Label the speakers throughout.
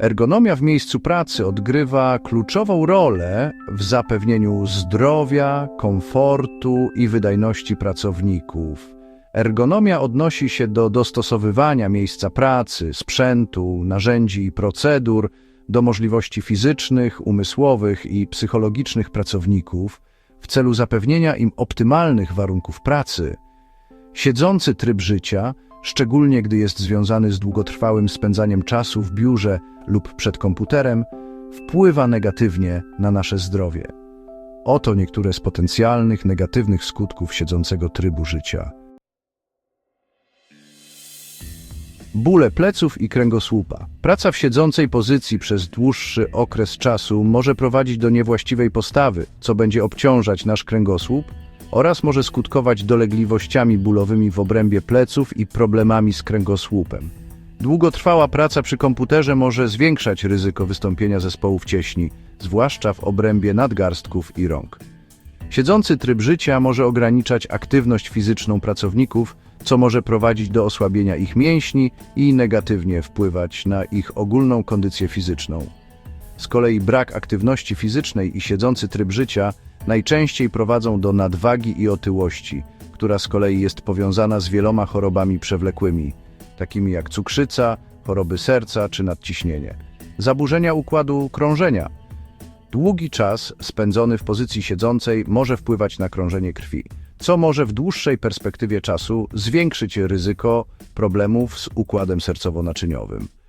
Speaker 1: Ergonomia w miejscu pracy odgrywa kluczową rolę w zapewnieniu zdrowia, komfortu i wydajności pracowników. Ergonomia odnosi się do dostosowywania miejsca pracy, sprzętu, narzędzi i procedur do możliwości fizycznych, umysłowych i psychologicznych pracowników w celu zapewnienia im optymalnych warunków pracy. Siedzący tryb życia, szczególnie gdy jest związany z długotrwałym spędzaniem czasu w biurze lub przed komputerem, wpływa negatywnie na nasze zdrowie. Oto niektóre z potencjalnych negatywnych skutków siedzącego trybu życia. Bóle pleców i kręgosłupa. Praca w siedzącej pozycji przez dłuższy okres czasu może prowadzić do niewłaściwej postawy, co będzie obciążać nasz kręgosłup oraz może skutkować dolegliwościami bólowymi w obrębie pleców i problemami z kręgosłupem. Długotrwała praca przy komputerze może zwiększać ryzyko wystąpienia zespołów cieśni, zwłaszcza w obrębie nadgarstków i rąk. Siedzący tryb życia może ograniczać aktywność fizyczną pracowników, co może prowadzić do osłabienia ich mięśni i negatywnie wpływać na ich ogólną kondycję fizyczną. Z kolei brak aktywności fizycznej i siedzący tryb życia najczęściej prowadzą do nadwagi i otyłości, która z kolei jest powiązana z wieloma chorobami przewlekłymi, takimi jak cukrzyca, choroby serca czy nadciśnienie. Zaburzenia układu krążenia. Długi czas spędzony w pozycji siedzącej może wpływać na krążenie krwi, co może w dłuższej perspektywie czasu zwiększyć ryzyko problemów z układem sercowo-naczyniowym.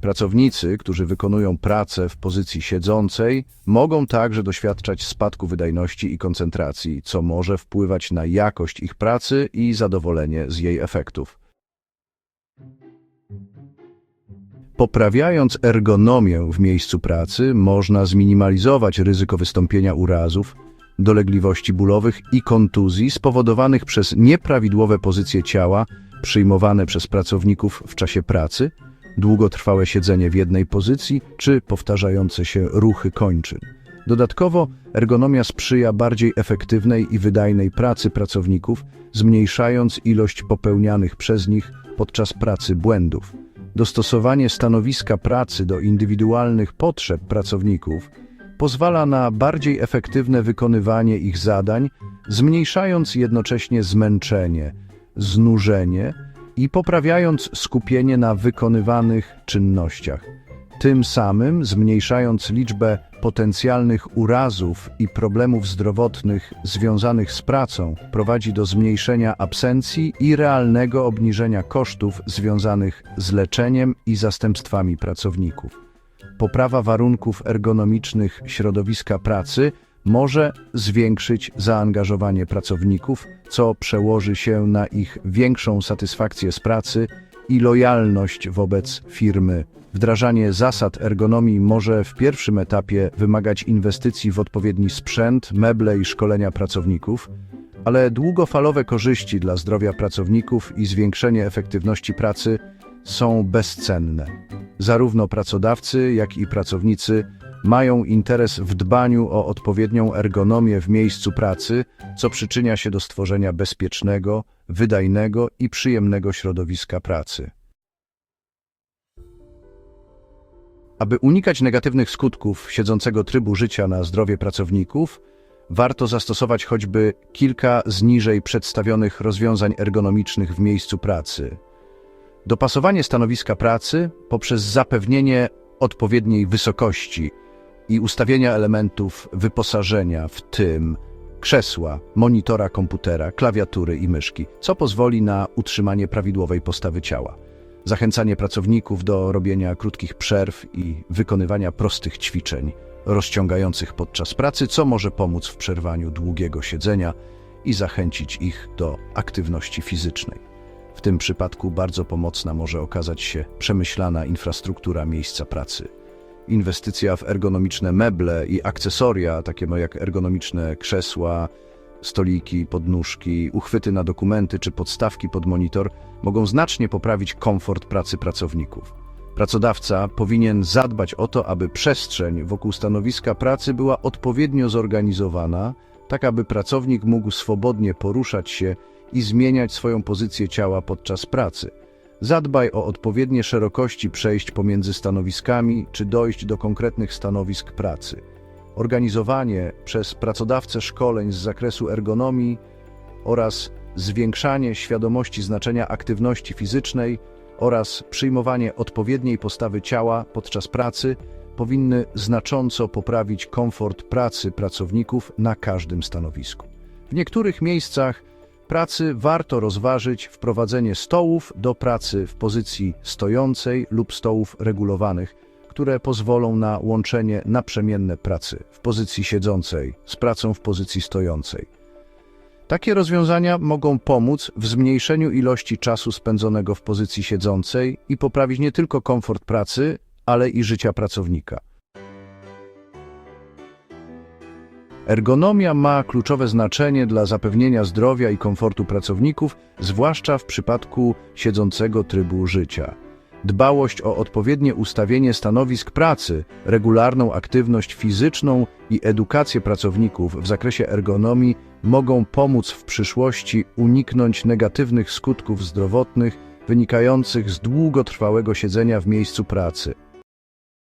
Speaker 1: Pracownicy, którzy wykonują pracę w pozycji siedzącej, mogą także doświadczać spadku wydajności i koncentracji, co może wpływać na jakość ich pracy i zadowolenie z jej efektów. Poprawiając ergonomię w miejscu pracy, można zminimalizować ryzyko wystąpienia urazów, dolegliwości bólowych i kontuzji spowodowanych przez nieprawidłowe pozycje ciała przyjmowane przez pracowników w czasie pracy, długotrwałe siedzenie w jednej pozycji czy powtarzające się ruchy kończyn. Dodatkowo ergonomia sprzyja bardziej efektywnej i wydajnej pracy pracowników, zmniejszając ilość popełnianych przez nich podczas pracy błędów. Dostosowanie stanowiska pracy do indywidualnych potrzeb pracowników pozwala na bardziej efektywne wykonywanie ich zadań, zmniejszając jednocześnie zmęczenie, znużenie i poprawiając skupienie na wykonywanych czynnościach. Tym samym zmniejszając liczbę potencjalnych urazów i problemów zdrowotnych związanych z pracą, prowadzi do zmniejszenia absencji i realnego obniżenia kosztów związanych z leczeniem i zastępstwami pracowników. Poprawa warunków ergonomicznych środowiska pracy może zwiększyć zaangażowanie pracowników, co przełoży się na ich większą satysfakcję z pracy i lojalność wobec firmy. Wdrażanie zasad ergonomii może w pierwszym etapie wymagać inwestycji w odpowiedni sprzęt, meble i szkolenia pracowników, ale długofalowe korzyści dla zdrowia pracowników i zwiększenie efektywności pracy są bezcenne. Zarówno pracodawcy, jak i pracownicy mają interes w dbaniu o odpowiednią ergonomię w miejscu pracy, co przyczynia się do stworzenia bezpiecznego, wydajnego i przyjemnego środowiska pracy. Aby unikać negatywnych skutków siedzącego trybu życia na zdrowie pracowników, warto zastosować choćby kilka z niżej przedstawionych rozwiązań ergonomicznych w miejscu pracy. Dopasowanie stanowiska pracy poprzez zapewnienie odpowiedniej wysokości i ustawienia elementów wyposażenia, w tym krzesła, monitora komputera, klawiatury i myszki, co pozwoli na utrzymanie prawidłowej postawy ciała. Zachęcanie pracowników do robienia krótkich przerw i wykonywania prostych ćwiczeń rozciągających podczas pracy, co może pomóc w przerwaniu długiego siedzenia i zachęcić ich do aktywności fizycznej. W tym przypadku bardzo pomocna może okazać się przemyślana infrastruktura miejsca pracy. Inwestycja w ergonomiczne meble i akcesoria, takie jak ergonomiczne krzesła, stoliki, podnóżki, uchwyty na dokumenty czy podstawki pod monitor, mogą znacznie poprawić komfort pracy pracowników. Pracodawca powinien zadbać o to, aby przestrzeń wokół stanowiska pracy była odpowiednio zorganizowana, tak aby pracownik mógł swobodnie poruszać się i zmieniać swoją pozycję ciała podczas pracy. Zadbaj o odpowiednie szerokości przejść pomiędzy stanowiskami, czy dojść do konkretnych stanowisk pracy. Organizowanie przez pracodawcę szkoleń z zakresu ergonomii oraz zwiększanie świadomości znaczenia aktywności fizycznej oraz przyjmowanie odpowiedniej postawy ciała podczas pracy powinny znacząco poprawić komfort pracy pracowników na każdym stanowisku. W niektórych miejscach pracy warto rozważyć wprowadzenie stołów do pracy w pozycji stojącej lub stołów regulowanych, które pozwolą na łączenie naprzemienne pracy w pozycji siedzącej z pracą w pozycji stojącej. Takie rozwiązania mogą pomóc w zmniejszeniu ilości czasu spędzonego w pozycji siedzącej i poprawić nie tylko komfort pracy, ale i życia pracownika. Ergonomia ma kluczowe znaczenie dla zapewnienia zdrowia i komfortu pracowników, zwłaszcza w przypadku siedzącego trybu życia. Dbałość o odpowiednie ustawienie stanowisk pracy, regularną aktywność fizyczną i edukację pracowników w zakresie ergonomii mogą pomóc w przyszłości uniknąć negatywnych skutków zdrowotnych wynikających z długotrwałego siedzenia w miejscu pracy.